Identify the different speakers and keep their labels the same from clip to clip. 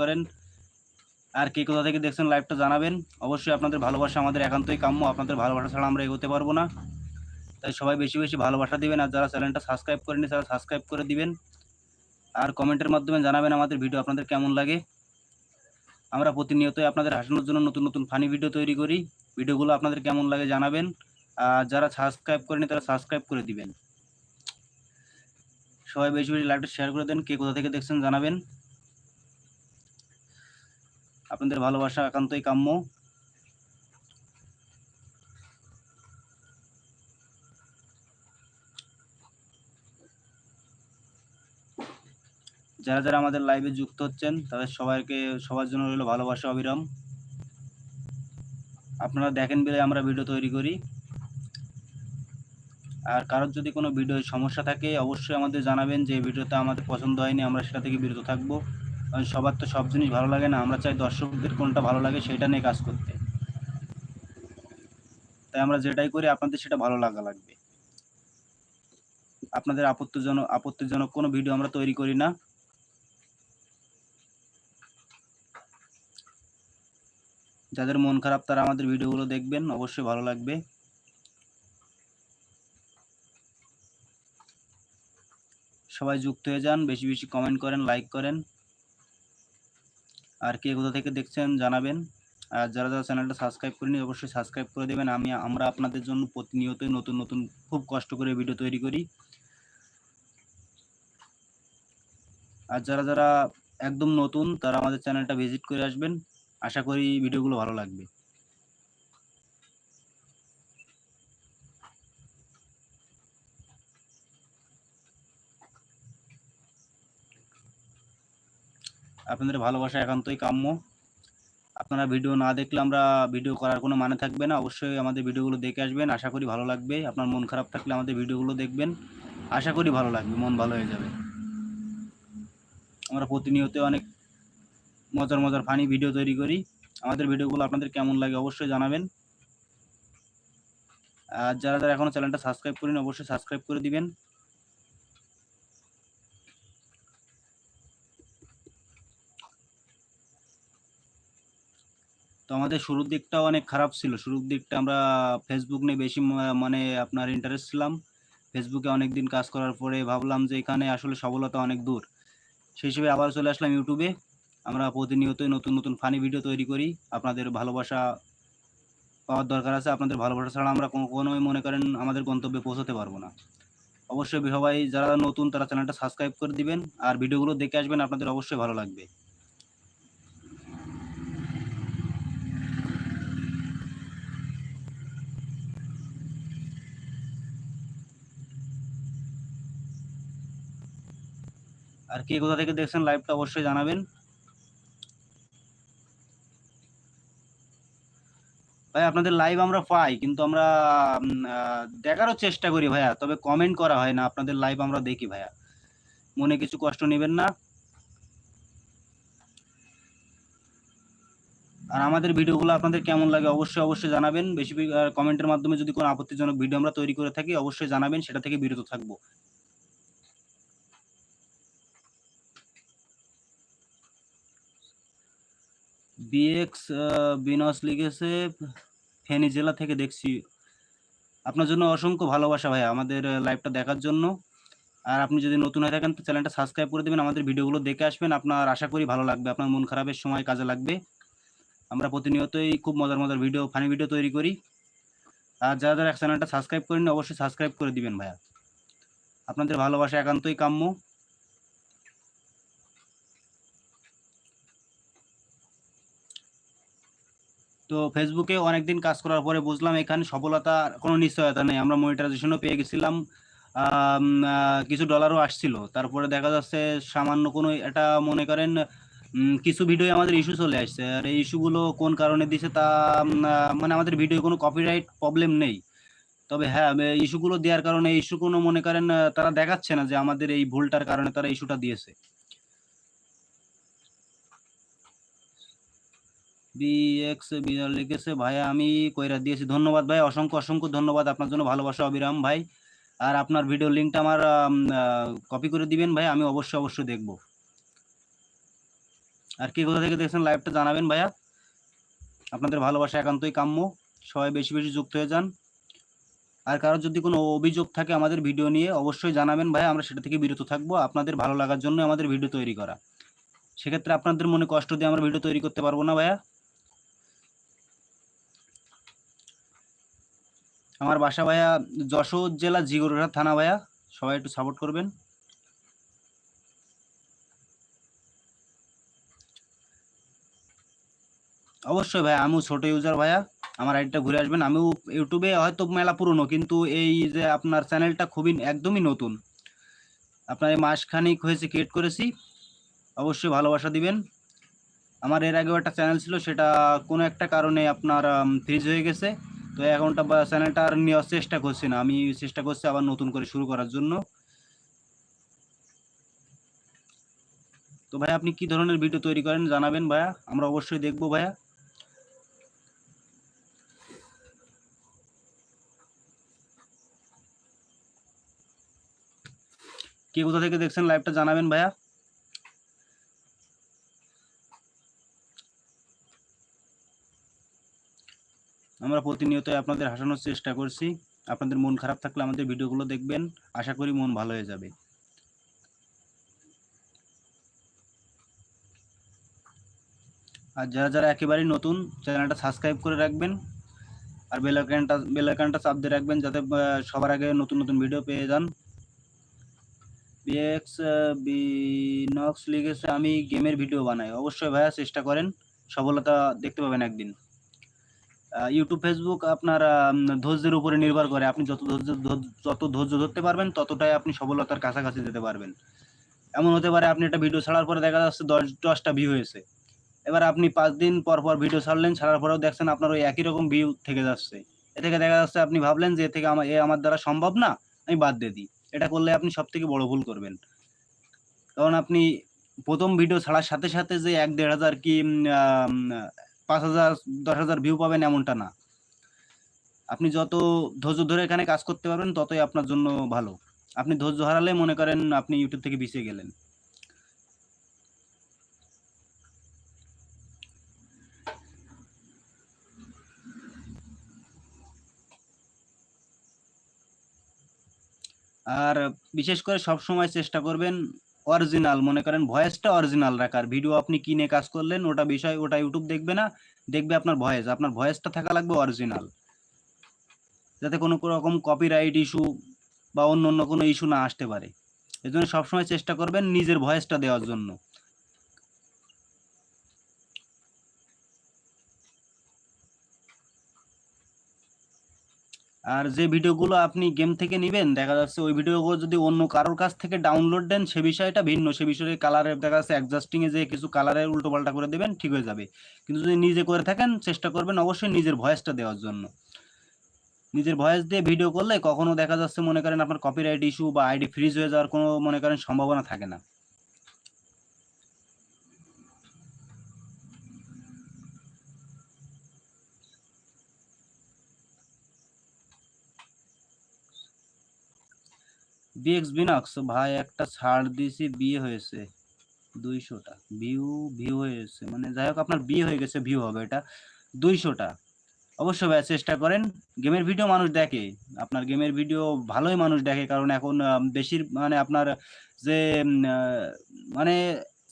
Speaker 1: করেন। আর কে কোথা থেকে দেখছেন লাইভটা জানাবেন। অবশ্যই আপনাদের ভালোবাসা আমাদের একান্তই কাম্য। আপনাদের ভালোবাসা ছাড়া আমরা এগোতে পারব না। তাই সবাই বেশি বেশি ভালোবাসা দিবেন। আর যারা চ্যানেলটা সাবস্ক্রাইব করেনি তারা সাবস্ক্রাইব করে দিবেন। আর কমেন্টের মাধ্যমে জানাবেন আমাদের ভিডিও আপনাদের কেমন লাগে। আমরা প্রতিনিয়তই আপনাদের হাসানোর জন্য নতুন নতুন ফানি ভিডিও তৈরি করি। ভিডিওগুলো আপনাদের কেমন লাগে জানাবেন। আর যারা সাবস্ক্রাইব করেনি তারা সাবস্ক্রাইব করে দিবেন। সবাই বেশি বেশি লাইভটা শেয়ার করে দেন। কে কোথা থেকে দেখছেন জানাবেন। আপনাদের ভালোবাসা একান্তই কাম্য। যারা যারা আমাদের লাইভে যুক্ত হচ্ছেন, তাদের সবাইকে, সবার জন্য রইল ভালোবাসা, অবিরাম। আপনারা দেখেন বলে আমরা ভিডিও তৈরি করি। আর কারোর যদি কোনো ভিডিও সমস্যা থাকে, অবশ্যই আমাদের জানাবেন যে ভিডিওটা আমাদের পছন্দ হয়নি, আমরা সেটা থেকে বিরত থাকব। সবার তো সব জিনিস ভালো লাগে না, আমরা চাই দর্শকদের কোনটা ভালো লাগে সেটা নিয়ে কাজ করতে। তাই আমরা যেটাই করি, আপনাদের সেটা ভালো লাগা লাগবে। আপনাদের আপত্তিজনক আপত্তিজনক কোনো ভিডিও আমরা তৈরি করি না। যাদের মন খারাপ, তারা আমাদের ভিডিওগুলো দেখবেন, অবশ্যই ভালো লাগবে। সবাই যুক্ত হয়ে যান, বেশি বেশি কমেন্ট করেন লাইক করেন। আর কে কোথা থেকে দেখছেন জানাবেন। আর যারা যারা চ্যানেলটা সাবস্ক্রাইব করেনি অবশ্যই সাবস্ক্রাইব করে দেবেন। আমি, আমরা আপনাদের জন্য প্রতিনিয়তই নতুন নতুন, খুব কষ্ট করে ভিডিও তৈরি করি। আর যারা যারা একদম নতুন, তারা আমাদের চ্যানেলটা ভিজিট করে আসবেন। আশা করি ভিডিওগুলো ভালো লাগবে। আপনাদের ভালোবাসা একান্তই কাম্য। আপনারা ভিডিও না দেখলে আমরা ভিডিও করার কোনো মানে থাকবে না। অবশ্যই আমাদের ভিডিওগুলো দেখে আসবেন, আশা করি ভালো লাগবে। আপনার মন খারাপ থাকলে আমাদের ভিডিওগুলো দেখবেন, আশা করি ভালো লাগবে, মন ভালো হয়ে যাবে। আমরা প্রতিনিয়ত অনেক মজার মজার ফানি ভিডিও তৈরি করি। আমাদের ভিডিওগুলো আপনাদের কেমন লাগে অবশ্যই জানাবেন। আর যারা যারা এখনও চ্যানেলটা সাবস্ক্রাইব করেন অবশ্যই সাবস্ক্রাইব করে দিবেন। তো আমাদের শুরুর দিকটাও অনেক খারাপ ছিল। শুরুর দিকটা আমরা ফেসবুক নিয়ে বেশি মানে আপনার ইন্টারেস্ট ছিলাম। ফেসবুকে অনেক দিন কাজ করার পরে ভাবলাম যে এখানে আসলে সফলতা অনেক দূর। সেই হিসেবে আবার চলে আসলাম ইউটিউবে আমরা প্রতিনিয়তই নতুন নতুন ফানি ভিডিও তৈরি করি। আপনাদের ভালোবাসা পাওয়ার দরকার আছে। আপনাদের ভালোবাসা ছাড়া আমরা কোনো কোনোই মনে করেন আমাদের গন্তব্যে পৌঁছতে পারব না। অবশ্যই সবাই যারা নতুন তারা চ্যানেলটা সাবস্ক্রাইব করে দিবেন। আর ভিডিওগুলো দেখে আসবেন, আপনাদের অবশ্যই ভালো লাগবে। আর কে কোথা থেকে দেখছেন লাইভটা অবশ্যই জানাবেন। ভাই, আপনাদের লাইভ আমরা পাই, কিন্তু আমরা দেখারও চেষ্টা করি ভাইয়া, তবে কমেন্ট করা হয় না, আপনাদের লাইভ আমরা দেখি ভাইয়া। মনে কিছু কষ্ট নেবেন না। আর আমাদের ভিডিওগুলো আপনাদের কেমন লাগে অবশ্যই অবশ্যই জানাবেন। বেশি কমেন্টের মাধ্যমে যদি কোনো আপত্তিজনক ভিডিও আমরা তৈরি করে থাকি, অবশ্যই জানাবেন, সেটা থেকে বিরত থাকব। বিএক্স বিনস লিখেছে, ফেনী জেলা থেকে দেখছি। আপনার জন্য অসংখ্য ভালোবাসা ভাই আমাদের লাইভটা দেখার জন্য। আর আপনি যদি নতুন হয়ে থাকেন, তো চ্যানেলটা সাবস্ক্রাইব করে দেবেন, আমাদের ভিডিওগুলো দেখে আসবেন। আপনার আশা করি ভালো লাগবে, আপনার মন খারাপের সময় কাজে লাগবে। আমরা প্রতিনিয়তই খুব মজার মজার ভিডিও ফানি ভিডিও তৈরি করি। আর যারা যারা চ্যানেলটা সাবস্ক্রাইব করেন অবশ্যই সাবস্ক্রাইব করে দিবেন ভাইয়া। আপনাদের ভালোবাসা একান্তই কাম্য। তো ফেসবুকে অনেকদিন কাজ করার পরে বুঝলাম এখানে সফলতার কোনো নিশ্চয়তা নেই। আমরা মনিটাইজেশনও পেয়ে গেছিলাম। কিছু ডলারও আসছিল। তারপরে দেখা যাচ্ছে সামান্য কোনো এটা মনে করেন কিছু ভিডিও আমাদের ইস্যু চলে আসছে। আর এই ইস্যুগুলো কোন কারণে দিছে তা মানে আমাদের ভিডিও কোনো কপিরাইট প্রবলেম নেই। তবে হ্যাঁ ইস্যুগুলো দেওয়ার কারণে ইস্যু কোনো মনে করেন তারা দেখাচ্ছে না যে আমাদের এই ভুলটার কারণে তারা ইস্যুটা দিয়েছে। বিএক্স বিড়াল লিখেছে। ভাই, আমি কইরা দিয়েছি। ধন্যবাদ ভাই, অসংখ্য অসংখ্য ধন্যবাদ। আপনার জন্য ভালোবাসা, অবিরাম ভাই। আর আপনার ভিডিও লিঙ্কটা আমার কপি করে দিবেন ভাই, আমি অবশ্যই অবশ্যই দেখব। আর কে কোথা থেকে দেখছেন লাইভটা জানাবেন ভাইয়া। আপনাদের ভালোবাসা একান্তই কাম্য। সবাই বেশি বেশি যুক্ত হয়ে যান। আর কারোর যদি কোনো অভিযোগ থাকে আমাদের ভিডিও নিয়ে, অবশ্যই জানাবেন ভাই, আমরা সেটা থেকে বিরত থাকব। আপনাদের ভালো লাগার জন্য আমাদের ভিডিও তৈরি করা। সেক্ষেত্রে আপনাদের মনে কষ্ট দিয়ে আমরা ভিডিও তৈরি করতে পারব না ভাইয়া। আমার বাসা ভাইয়া যশোর জেলা জিগরঘাট থানা ভাইয়া, সবাই একটু সাপোর্ট করবেন। অবশ্যই ভাই আমিও ছোট ইউজার ভাইয়া, আমার আইডিটা ঘুরে আসবেন। আমিও ইউটিউবে হয়তো মেলা পুরনো, কিন্তু এই যে আপনার চ্যানেলটা খুবই একদমই নতুন। আপনার এই মাসখানিক হয়েছে ক্রিয়েট করেছি, অবশ্যই ভালোবাসা দিবেন। আমার এর আগেও একটা চ্যানেল ছিল, সেটা কোনো একটা কারণে আপনার ফ্রিজ হয়ে গেছে। তো এখনটা বা চ্যানেলটা আর নেওয়ার চেষ্টা করছি না। আমি চেষ্টা করছি আবার নতুন করে শুরু করার জন্য। তো ভাই, আপনি কি ধরনের ভিডিও তৈরি করেন জানাবেন ভাইয়া? আমরা অবশ্যই দেখব ভাইয়া। কে কোথা থেকে দেখছেন লাইভটা জানাবেন ভাইয়া। আমরা প্রতিনিয়ত আপনাদের হাসানোর চেষ্টা করছি। আপনাদের মন খারাপ থাকলে আমাদের ভিডিওগুলো দেখবেন। আশা করি মন ভালো হয়ে যাবে। আর যারা যারা একেবারেই নতুন, চ্যানেলটা সাবস্ক্রাইব করে রাখবেন। আর বেল আইকনটা বেল আইকনটা চাপ দিয়ে রাখবেন যাতে সবার আগে নতুন নতুন ভিডিও পেয়ে যান। বিএক্স বিনক্স লিখেছে, আমি গেমের ভিডিও বানাই। অবশ্যই ভাইয়া চেষ্টা করেন। সফলতা দেখতে পাবেন একদিন। ইউটিউব ফেসবুক আপনার ধৈর্যের উপরে নির্ভর করে। আপনি যত ধৈর্য যত ধৈর্য ধরতে পারবেন, ততটাই আপনি সফলতার কাছাকাছি যেতে পারবেন। এমন হতে পারে আপনি একটা ভিডিও ছাড়ার পরে দেখা যাচ্ছে দশ, দশটা ভিউ হয়েছে। এবার আপনি পাঁচ দিন পর পর ভিডিও ছাড়লেন, ছাড়ার পরেও দেখছেন আপনার ওই একই রকম ভিউ থেকে যাচ্ছে। এ থেকে দেখা যাচ্ছে আপনি ভাবলেন যে এ থেকে আমার এ আমার দ্বারা সম্ভব না, আমি বাদ দিয়ে দিই। এটা করলে আপনি সব থেকে বড় ভুল করবেন। কারণ আপনি প্রথম ভিডিও ছাড়ার সাথে সাথে যে এক দেড় হাজার কি পাঁচ হাজার, দশ হাজার ভিউ পাবেন এমনটা না। আপনি যত ধৈর্য ধরে এখানে কাজ করতে পারবেন, ততই আপনার জন্য ভালো। আপনি ধৈর্য হারালে মনে করেন আপনি ইউটিউব থেকে পিছিয়ে গেলেন। আর বিশেষ করে সব সময় চেষ্টা করবেন অরিজিনাল মনে করেন ভয়েসটা অরিজিনাল রাখার। ভিডিও আপনি কিনে কাজ করলেন, ওটা বিষয়, ওটা ইউটিউব দেখবে না, দেখবে আপনার ভয়েস আপনার ভয়েসটা থাকা লাগবে অরিজিনাল যাতে কোনো রকম কপিরাইট ইস্যু বা অন্য অন্য কোনো ইস্যু না আসতে পারে। এই জন্য সবসময় চেষ্টা করবেন নিজের ভয়েসটা দেওয়ার জন্য। আর যে ভিডিওগুলো আপনি গেম থেকে নেবেন, দেখা যাচ্ছে ওই ভিডিওগুলো যদি অন্য কারোর কাছ থেকে ডাউনলোড দেন, সে বিষয়টা ভিন্ন। সে বিষয়ে কালারের দেখা যাচ্ছে অ্যাডজাস্টিং এ যে কিছু কালারের উল্টো পাল্টা করে দেবেন, ঠিক হয়ে যাবে। কিন্তু যদি নিজে করে থাকেন, চেষ্টা করবেন অবশ্যই নিজের ভয়েসটা দেওয়ার জন্য। নিজের ভয়েস দিয়ে ভিডিও করলে কখনো দেখা যাচ্ছে, মনে করেন আপনার কপিরাইট ইস্যু বা আইডি ফ্রিজ হয়ে যাওয়ার কোনো, মনে করেন সম্ভাবনা থাকে না। বিএক্স বিনক্স, ভাই একটা ছাড় দিয়েছি, বিয়ে হয়েছে। দুইশোটা। ভিউ ভিউ হয়েছে। মানে যাই হোক, আপনার বিয়ে হয়ে গেছে, ভিউ হবে এটা। দুইশোটা। অবশ্যই ভাই, চেষ্টা করেন। গেমের ভিডিও মানুষ দেখে। আপনার গেমের ভিডিও ভালোই মানুষ দেখে, কারণ এখন বেশির মানে আপনার যে মানে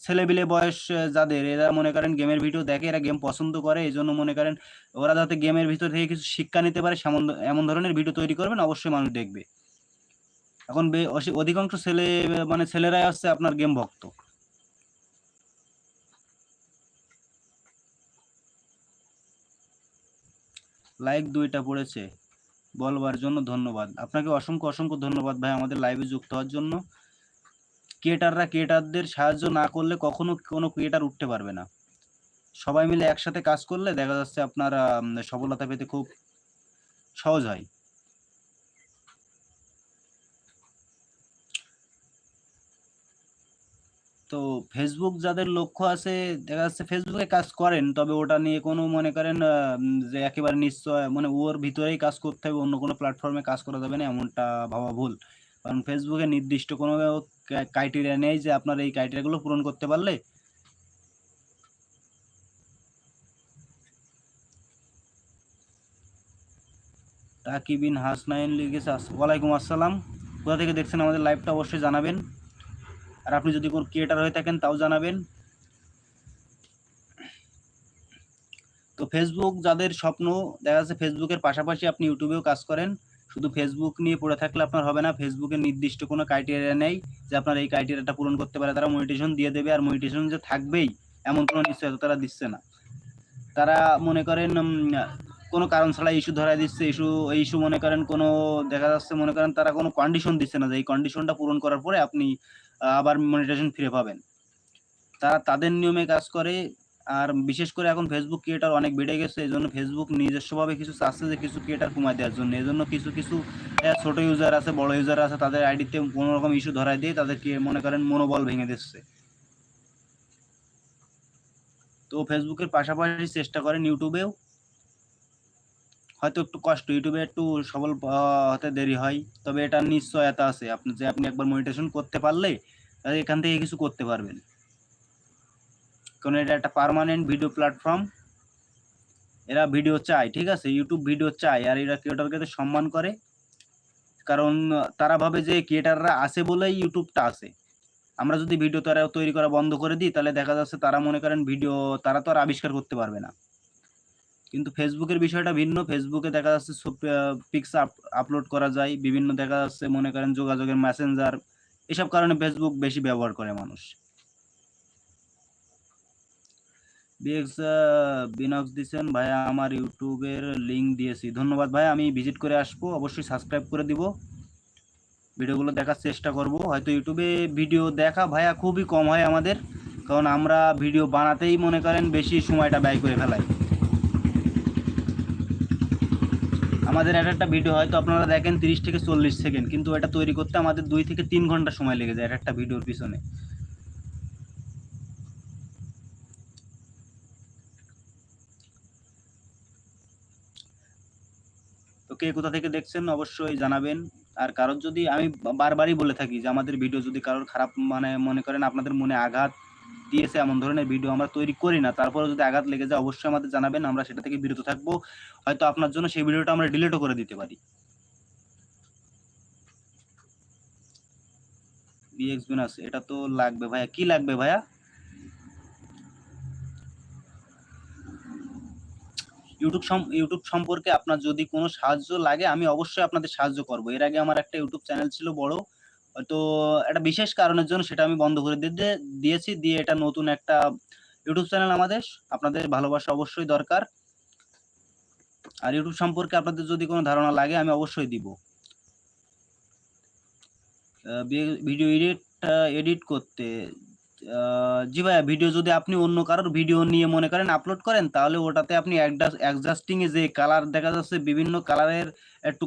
Speaker 1: ছেলেবিলে বয়স যাদের, এরা মনে করেন গেমের ভিডিও দেখে, এরা গেম পছন্দ করে, এই জন্য মনে করেন ওরা যাতে গেমের ভিতর থেকে কিছু শিক্ষা নিতে পারে, সেমন, এমন ধরনের ভিডিও তৈরি করবেন, অবশ্যই মানুষ দেখবে। এখন অধিকাংশ ছেলে মানে ছেলেরাই হচ্ছে আপনার গেম ভক্ত। লাইক দুইটা পড়েছে, বলবার জন্য ধন্যবাদ। আপনাকে অসংখ্য অসংখ্য ধন্যবাদ ভাই আমাদের লাইভে যুক্ত হওয়ার জন্য। ক্রিয়েটাররা ক্রিয়েটারদের সাহায্য না করলে কখনো কোনো ক্রিয়েটার উঠতে পারবে না। সবাই মিলে একসাথে কাজ করলে দেখা যাচ্ছে আপনার সফলতা পেতে খুব সহজ হয়। তো ফেসবুক যাদের লক্ষ্য আছে, দেখা যাচ্ছে ফেসবুকে কাজ করেন, তবে ওটা নিয়ে কোনো মনে করেন যে একেবারে নিশ্চয় মানে ওর ভিতরেই কাজ করতে হবে, অন্য কোনো প্ল্যাটফর্মে কাজ করা যাবে না, এমনটা ভাবা ভুল। কারণ ফেসবুকে নির্দিষ্ট কোনো ক্রাইটেরিয়া নেই যে আপনার এই ক্রাইটেরিয়াগুলো পূরণ করতে পারলে। তাকিবিন হাসনাইন লিখেছে ওয়ালাইকুম আসসালাম। কোথা থেকে দেখছেন আমাদের লাইভটা অবশ্যই জানাবেন। আর আপনি যদি কোনো ক্রিয়েটার হয়ে থাকেন, তাও জানাবেন। তো ফেসবুক যাদের স্বপ্ন, দেখা যাচ্ছে ফেসবুকের পাশাপাশি আপনি ইউটিউবেও কাজ করেন। শুধু ফেসবুক নিয়ে পড়ে থাকলে আপনার হবে না। ফেসবুকের নির্দিষ্ট কোনো ক্রাইটেরিয়া নেই যে আপনার এই ক্রাইটেরিয়াটা পূরণ করতে পারে। তারা মনিটেশন দিয়ে দেবে আর মনিটেশন যে থাকবেই, এমন কোনো নিশ্চয়তা তারা দিচ্ছে না। তারা মনে করেন কোনো কারণ ছাড়া ইস্যু ধরাই দিচ্ছে ইস্যু ইস্যু মনে করেন কোনো দেখা যাচ্ছে মনে করেন তারা কোনো কন্ডিশন দিচ্ছে না যে এই কন্ডিশনটা পূরণ করার পরে আপনি আবার মনিটেশন ফিরে পাবেন। তারা তাদের নিয়মে কাজ করে, আর বিশেষ করে এখন ফেসবুক ক্রিয়েটার অনেক বেড়ে গেছে, এই জন্য ফেসবুক নিজস্বভাবে কিছু চাচ্ছে যে কিছু ক্রিয়েটার কমায় দেওয়ার জন্য। এই জন্য কিছু কিছু ছোট ইউজার আছে, বড় ইউজার আছে, তাদের আইডিতে কোনো রকম ইস্যু ধরায় দিয়ে তাদেরকে মনে করেন মনোবল ভেঙে দিচ্ছে। তো ফেসবুকের পাশাপাশি চেষ্টা করেন ইউটিউবেও হয়তো একটু কষ্ট, ইউটিউবে একটু সবল হতে দেরি হয়, তবে এটা নিশ্চয়তা আছে। আপনি যে আপনি একবার মনিটেশন করতে পারলে তাহলে এখান থেকে কিছু করতে পারবেন। কারণ এটা একটা পার্মানেন্ট ভিডিও প্ল্যাটফর্ম এরা ভিডিও চায়, ঠিক আছে? ইউটিউব ভিডিও চায়, আর এরা ক্রিয়েটারকে তো সম্মান করে। কারণ তারা ভাবে যে ক্রিয়েটাররা আছে বলেই ইউটিউবটা আছে। আমরা যদি ভিডিও তারা তৈরি করা বন্ধ করে দিই, তাহলে দেখা যাচ্ছে তারা মনে করেন ভিডিও তারা তো আর আবিষ্কার করতে পারবে না। কিন্তু ফেসবুকের বিষয়টা ভিন্ন। ফেসবুকে দেখা যাচ্ছে পিকস আপলোড করা যায়। বিভিন্ন দেখা যাচ্ছে, মনে করেন, যোগাযোগের মেসেঞ্জার এসব কারণে ফেসবুক বেশি ব্যবহার করে মানুষ। বিএক্স বিনক্স দিছেন। ভাইয়া আমার ইউটিউবের লিঙ্ক দিয়েছি। ধন্যবাদ ভাই, আমি ভিজিট করে আসব। অবশ্যই সাবস্ক্রাইব করে দিব। ভিডিওগুলো দেখার চেষ্টা করব। হয়তো ইউটিউবে ভিডিও দেখা ভাইয়া খুবই কম হয় আমাদের। কারণ আমরা ভিডিও বানাতেই মনে করেন বেশি সময়টা ব্যয় করে ফেলাই। আমাদের এক একটা ভিডিও হয়তো আপনারা দেখেন তিরিশ থেকে চল্লিশ সেকেন্ড কিন্তু এটা তৈরি করতে আমাদের দুই থেকে তিন ঘণ্টা সময় লেগে যায় এক একটা ভিডিওর পিছনে। তো কে কোথা থেকে দেখছেন অবশ্যই জানাবেন। আর কারোর যদি আমি বারবারই বলে থাকি যে আমাদের ভিডিও যদি কারোর খারাপ মানে মনে করেন আপনাদের মনে আঘাত দিয়েছে, এমন ধরনের ভিডিও আমরা তৈরি করি না। তারপরে যদি আঘাত লেগে যায়, অবশ্যই আমাদের জানাবেন, আমরা সেটা থেকে বিরত থাকব। হয়তো আপনার জন্য সেই ভিডিওটা আমরা ডিলিটও করে দিতে পারি। এটা তো লাগবে ভাইয়া। কি লাগবে ভাইয়া? ইউটিউব ইউটিউব সম্পর্কে আপনার যদি কোনো সাহায্য লাগে, আমি অবশ্যই আপনাদের সাহায্য করব। এর আগে আমার একটা ইউটিউব চ্যানেল ছিল বড়। তো একটা বিশেষ কারণের জন্য সেটা আমি বন্ধ করে দিয়ে দিয়েছি। দিয়ে এটা নতুন একটা ইউটিউব চ্যানেল আমাদের। আপনাদের ভালোবাসা অবশ্যই দরকার। আর ইউটিউব সম্পর্কে আপনাদের যদি কোনো ধারণা লাগে, আমি অবশ্যই দিব। ভিডিও এডিট এডিট করতে। জি ভাইয়া, ভিডিও যদি আপনি অন্য কারোর ভিডিও নিয়ে মনে করেন, আপলোড করেন, তাহলে ওটাতে আপনি অ্যাডজাস্টিং এ যে কালার দেখা যাচ্ছে, বিভিন্ন কালারের একটু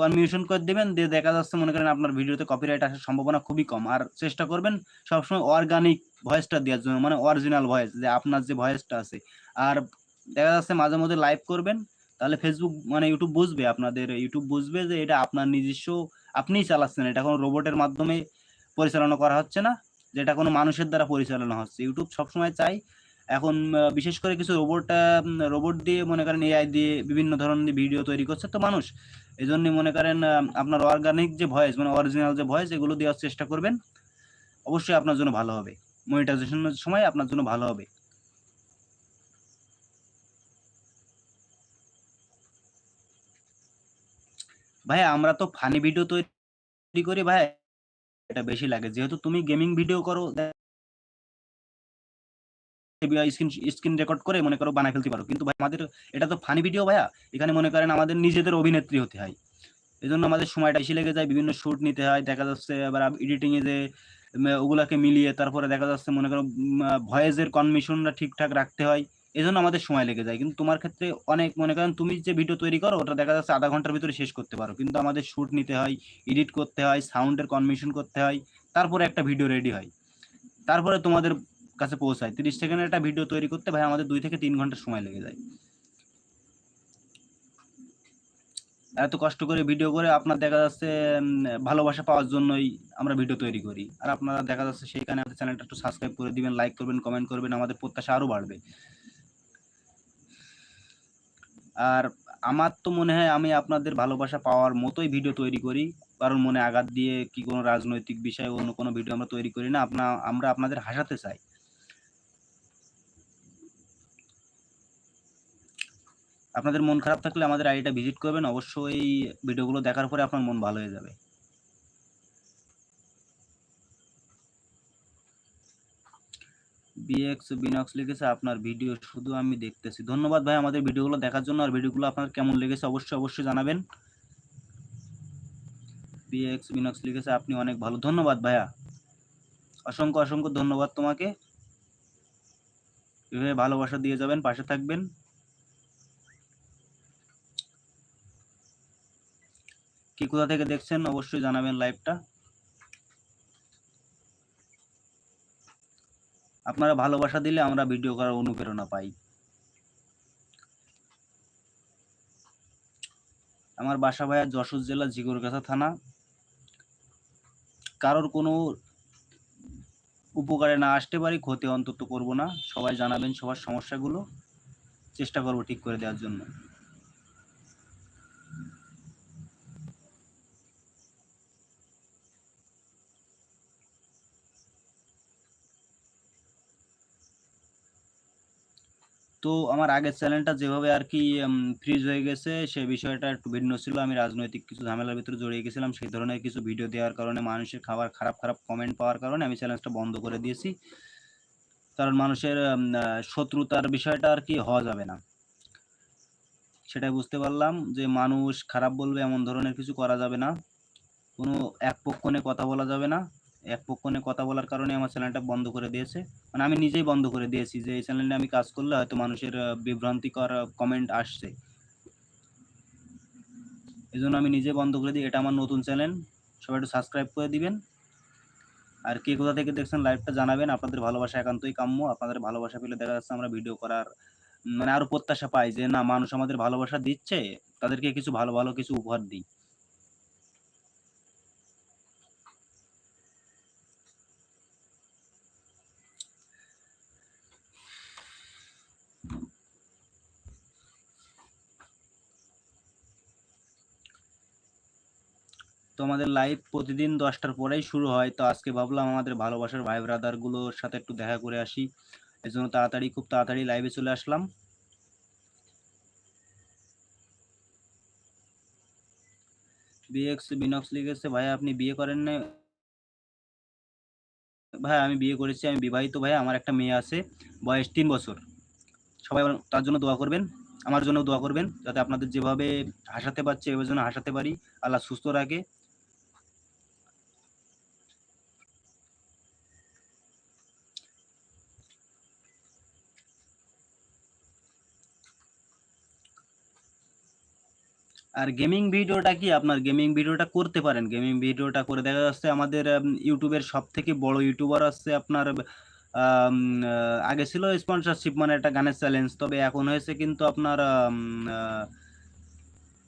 Speaker 1: কনমিউশন করে দেবেন, দিয়ে দেখা যাচ্ছে মনে করেন আপনার ভিডিওতে কপিরাইট আসার সম্ভাবনা খুবই কম। আর চেষ্টা করবেন সবসময় অর্গানিক ভয়েসটা দেওয়ার জন্য মানে অরিজিনাল ভয়েস যে আপনার যে ভয়েসটা আছে। আর দেখা যাচ্ছে মাঝে মধ্যে লাইভ করবেন, তাহলে ফেসবুক মানে ইউটিউব বুঝবে, আপনাদের ইউটিউব বুঝবে যে এটা আপনার নিজস্ব, আপনিই চালাচ্ছেন। এটা কোনো রোবটের মাধ্যমে পরিচালনা করা হচ্ছে না, যেটা কোনো মানুষের দ্বারা পরিচালনা হচ্ছে। ইউটিউব সবসময় চাই এখন বিশেষ করে কিছু রোবট রোবট দিয়ে মনে করেন এআই দিয়ে বিভিন্ন ধরনের ভিডিও তৈরি করছে। তো মানুষ এই জন্য মনে করেন আপনার অর্গানিক যে ভয়েস মানে অরিজিনাল যে ভয়েস এগুলো দেওয়ার চেষ্টা করবেন। অবশ্যই আপনার জন্য ভালো হবে। মনিটাইজেশনের সময় আপনার জন্য ভালো হবে। ভাই আমরা তো ফানি ভিডিও তৈরি করি ভাই এটা বেশি লাগে। যেহেতু তুমি গেমিং ভিডিও করো স্ক্রিন স্ক্রিন রেকর্ড করে মনে করো বানায় ফেলতে পারো। কিন্তু ভাই, আমাদের এটা তো ফানি ভিডিও ভাইয়া। এখানে মনে করেন আমাদের নিজেদের অভিনেত্রী হতে হয়। এই জন্য আমাদের সময়টা বেশি লেগে যায়, বিভিন্ন শুট নিতে হয়। দেখা যাচ্ছে আবার এডিটিং এ যে ওগুলাকে মিলিয়ে তারপরে দেখা যাচ্ছে মনে করো ভয়েসের কনমিশনটা ঠিকঠাক রাখতে হয়। এই জন্য আমাদের সময় লেগে যায়। কিন্তু তোমার ক্ষেত্রে অনেক, মনে করেন তুমি যে ভিডিও তৈরি করো, ওটা দেখা যাচ্ছে আধা ঘণ্টার ভিতরে শেষ করতে পারো। কিন্তু আমাদের শুট নিতে হয় এডিট করতে হয় সাউন্ডের কনমিশন করতে হয়, তারপরে একটা ভিডিও রেডি হয়। তারপরে তোমাদের কাছে পৌঁছায়। তিরিশ সেকেন্ডের একটা ভিডিও তৈরি করতে ভাই আমাদের দুই থেকে তিন ঘণ্টা সময় লেগে যায়। এত কষ্ট করে ভিডিও করে আপনার দেখা যাচ্ছে ভালোবাসা পাওয়ার জন্যই আমরা ভিডিও তৈরি করি। আর আপনারা দেখা যাচ্ছে সেইখানে আমাদের চ্যানেলটা একটু সাবস্ক্রাইব করে দিবেন লাইক করবেন কমেন্ট করবেন, আমাদের প্রত্যাশা আরও বাড়বে। আর আমার তো মনে হয় আমি আপনাদের ভালোবাসা পাওয়ার মতোই ভিডিও তৈরি করি। কারণ মনে আঘাত দিয়ে কি কোনো রাজনৈতিক বিষয়ে অন্য কোনো ভিডিও আমরা তৈরি করি না। আপনা আমরা আপনাদের হাসাতে চাই। আপনাদের মন খারাপ থাকলে আমাদের আইডিটা ভিজিট করবেন, অবশ্যই এই ভিডিওগুলো দেখার পরে আপনার মন ভালো হয়ে যাবে। বিএক্স বিনক্স লিখেছে, আপনার ভিডিও শুধু আমি দেখতেছি। ধন্যবাদ ভাই আমাদের ভিডিওগুলো দেখার জন্য, আর ভিডিওগুলো আপনার কেমন লেগেছে অবশ্যই অবশ্যই জানাবেন। বিএক্স বিনক্স লিখেছে, আপনি অনেক ভালো। ধন্যবাদ ভাইয়া। অসংখ্য অসংখ্য ধন্যবাদ তোমাকে। এভাবে ভালোবাসা দিয়ে যাবেন, পাশে থাকবেন। কি কোথা থেকে দেখছেন অবশ্যই জানাবেন লাইভটা। আপনারা ভালোবাসা দিলে আমরা ভিডিও করার অনুপ্রেরণা পাই। আমার বাসা ভাইয়া যশোর জেলা জিগরগাছা থানা। কারোর কোনো উপকারে না আসতে পারি, ক্ষতি অন্তত করব না। সবাই জানাবেন সবার সমস্যাগুলো। চেষ্টা করব ঠিক করে দেওয়ার জন্য। তো আমার আগের চ্যানেলটা যেভাবে আর কি ফ্রিজ হয়ে গেছে, সে বিষয়টা একটু ভিন্ন ছিল। আমি রাজনৈতিক কিছু ঝামেলার ভিতরে জড়িয়ে গেছিলাম, সেই ধরনের কিছু ভিডিও দেওয়ার কারণে, মানুষের খাবার, খারাপ খারাপ কমেন্ট পাওয়ার কারণে আমি চ্যানেলটা বন্ধ করে দিয়েছি। কারণ মানুষের শত্রুতার বিষয়টা আর কি হওয়া যাবে না। সেটাই বুঝতে পারলাম যে, মানুষ খারাপ বলবে, এমন ধরনের কিছু করা যাবে না। কোনো এক পক্ষণে কথা বলা যাবে না। এক পক্ষণে কথা বলার কারণে আমার চ্যানেলটা বন্ধ করে দিয়েছে। মানে আমি নিজেই বন্ধ করে দিয়েছি যে, এই চ্যানেলে আমি কাজ করলে হয়তো মানুষের বিভ্রান্তিকর কমেন্ট আসছে। এই জন্য আমি নিজে বন্ধ করে দিই। এটা আমার নতুন চ্যানেল। সবাই একটু সাবস্ক্রাইব করে দিবেন। আর কে কোথা থেকে দেখছেন লাইভটা জানাবেন। আপনাদের ভালোবাসা একান্তই কাম্য। আপনাদের ভালোবাসা পেলে দেখা যাচ্ছে আমরা ভিডিও করার মানে আরও প্রত্যাশা পাই যে, না, মানুষ আমাদের ভালোবাসা দিচ্ছে, তাদেরকে কিছু ভালো ভালো কিছু উপহার দিই। তো আমাদের লাইভ প্রতিদিন দশটার পরেই শুরু হয়। তো আজকে ভাবলাম আমাদের ভালোবাসার ভাই ব্রাদারগুলোর সাথে একটু দেখা করে আসি। এই জন্য তাড়াতাড়ি, খুব তাড়াতাড়ি লাইভে চলে আসলাম। বিএক্স বিনক্স লিখেছে, ভাই, আপনি বিয়ে করেন না ভাই, আমি বিয়ে করেছি, আমি বিবাহিত, ভাই, আমার একটা মেয়ে আছে, বয়স তিন বছর। সবাই তার জন্য দোয়া করবেন, আমার জন্য দোয়া করবেন, যাতে আপনাদের যেভাবে হাসাতে পারছে, এভাবে যেন হাসাতে পারি, আল্লাহ সুস্থ রাখে। আর গেমিং ভিডিওটা কি আপনার গেমিং ভিডিওটা করতে পারেন? গেমিং ভিডিওটা করে দেখা যাচ্ছে আমাদের ইউটিউবের সব থেকে বড় ইউটিউবার আছে আপনার আগে ছিল স্পন্সরশিপ মানে একটা গানের চ্যালেঞ্জ তবে এখন হয়েছে কিন্তু আপনার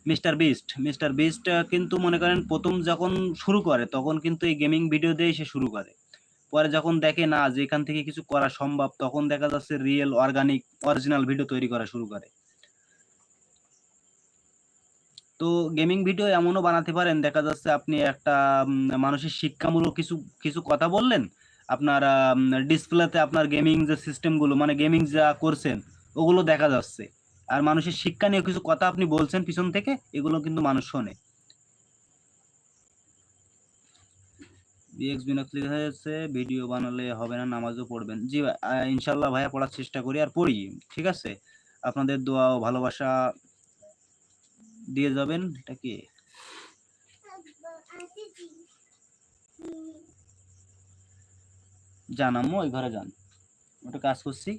Speaker 1: মিস্টার বিস্ট মিস্টার বিস্ট কিন্তু মনে করেন প্রথম যখন শুরু করে, তখন কিন্তু এই গেমিং ভিডিও দিয়ে সে শুরু করে। পরে যখন দেখে না যে এখান থেকে কিছু করা সম্ভব, তখন দেখা যাচ্ছে রিয়েল অর্গানিক অরিজিনাল ভিডিও তৈরি করা শুরু করে। তো গেমিং ভিডিও এমনও বানাতে পারেন। দেখা যাচ্ছে আপনি একটা মানুষের শিক্ষামূলক কিছু কিছু কথা বললেন। আপনার ডিসপ্লেতে আপনার গেমিং যে সিস্টেমগুলো মানে গেমিং যা করছেন, ওগুলো দেখা যাচ্ছে। আর মানুষের শিক্ষা নিয়ে কিছু কথা আপনি বলছেন পিছন থেকে, এগুলো কিন্তু মানুষ শোনে। যাচ্ছে ভিডিও বানালে হবে না, নামাজও পড়বেন। জি ইনশাল্লাহ ভাইয়া পড়ার চেষ্টা করি আর পড়ি, ঠিক আছে? আপনাদের দোয়া ও ভালোবাসা দিয়ে যাবেন এটা কি? যান আম্মু ওই ঘরে যান। ওটা কাজ করছি।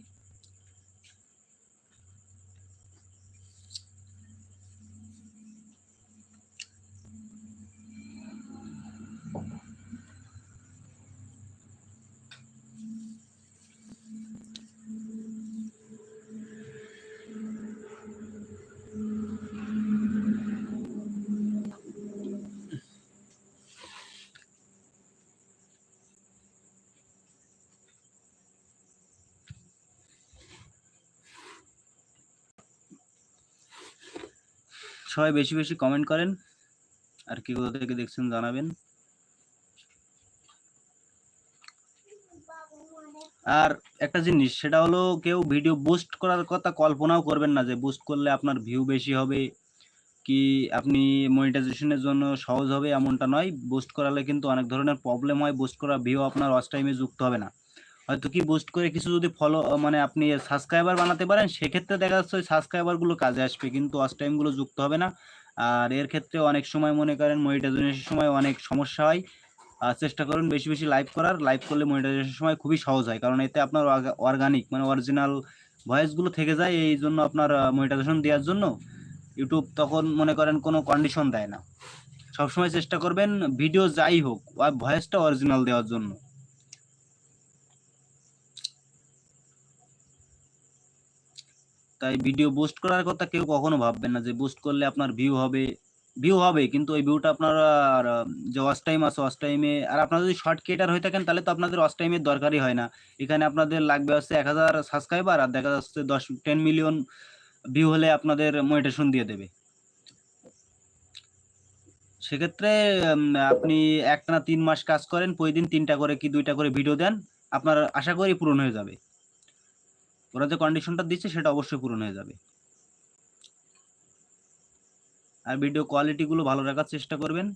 Speaker 1: সবাই বেশি বেশি কমেন্ট করেন। আর কি কোথা থেকে দেখছেন জানাবেন। আর একটা জিনিস, সেটা হলো কেউ ভিডিও বুস্ট করার কথা কল্পনাও করবেন না যে বুস্ট করলে আপনার ভিউ বেশি হবে, কি আপনি মনিটাইজেশনের জন্য সহজ হবে এমনটা নয়। বুস্ট করালে কিন্তু অনেক ধরনের প্রবলেম হয় বুস্ট করা ভিউ আপনার ওয়াচ টাইমে যুক্ত হবে না। হয়তো কি বুস্ট করে কিছু যদি ফলো মানে আপনি সাবস্ক্রাইবার বানাতে পারেন, সেক্ষেত্রে দেখা যাচ্ছে ওই সাবস্ক্রাইবারগুলো কাজে আসবে, কিন্তু ওয়াচ টাইমগুলো যুক্ত হবে না। আর এর ক্ষেত্রে অনেক সময় মনে করেন মনিটাইজেশনের সময় অনেক সমস্যা হয়। আর চেষ্টা করুন বেশি বেশি লাইভ করার লাইভ করলে মনিটাইজেশনের সময় খুবই সহজ হয়, কারণ এতে আপনার অর্গানিক মানে অরিজিনাল ভয়েসগুলো থেকে যায়, এই জন্য আপনার মনিটাইজেশন দেওয়ার জন্য ইউটিউব তখন মনে করেন কোনো কন্ডিশন দেয় না। সবসময় চেষ্টা করবেন ভিডিও যাই হোক ভয়েসটা অরিজিনাল দেওয়ার জন্য। তাই ভিডিও বুস্ট করার কথা কেউ কখনো ভাববেন না যে বুস্ট করলে আপনার ভিউ হবে ভিউ হবে, কিন্তু ওই ভিউটা আপনার আর যে ওয়াচ টাইম আছে ওয়াচ টাইমে আর আপনারা যদি শর্ট ক্রিয়েটার হয়ে থাকেন তাহলে তো আপনাদের ওয়াচ টাইমের দরকারই হয় না। এখানে আপনাদের লাগবে হচ্ছে এক হাজার সাবস্ক্রাইবার আর দেখা যাচ্ছে দশ টেন মিলিয়ন ভিউ হলে আপনাদের মনিটেশন দিয়ে দেবে। সেক্ষেত্রে আপনি একটানা তিন মাস কাজ করেন, প্রতিদিন তিনটা করে কি দুইটা করে ভিডিও দেন, আপনার আশা করি পূরণ হয়ে যাবে। ওরা যে কন্ডিশনটা দিচ্ছে, সেটা অবশ্যই পূরণ হয়ে যাবে। আর ভিডিও কোয়ালিটিগুলো ভালো রাখার চেষ্টা করবেন।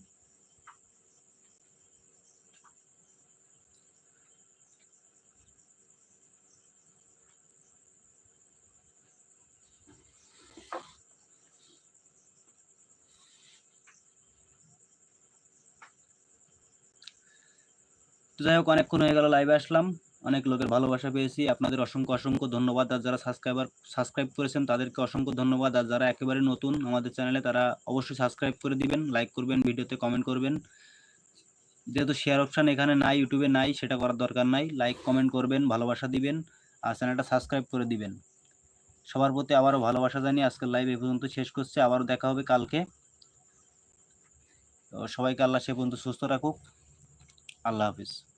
Speaker 1: যাই হোক, অনেকক্ষণ হয়ে গেল লাইভে আসলাম। অনেক লোকের ভালোবাসা পেয়েছি। আপনাদের অসংখ্য অসংখ্য ধন্যবাদ। আর যারা সাবস্ক্রাইবার সাবস্ক্রাইব করেছেন, তাদেরকে অসংখ্য ধন্যবাদ। আর যারা একেবারে নতুন আমাদের চ্যানেলে তারা অবশ্যই সাবস্ক্রাইব করে দিবেন লাইক করবেন, ভিডিওতে কমেন্ট করবেন। যেহেতু শেয়ার অপশান এখানে নাই ইউটিউবে নাই, সেটা করার দরকার নাই। লাইক কমেন্ট করবেন, ভালোবাসা দিবেন, আর চ্যানেলটা সাবস্ক্রাইব করে দিবেন। সবার প্রতি আবারও ভালোবাসা জানিয়ে আজকের লাইভ এ পর্যন্ত শেষ করছে। আবারও দেখা হবে কালকে। তো সবাইকে আল্লাহ সে পর্যন্ত সুস্থ রাখুক। আল্লাহ হাফিজ।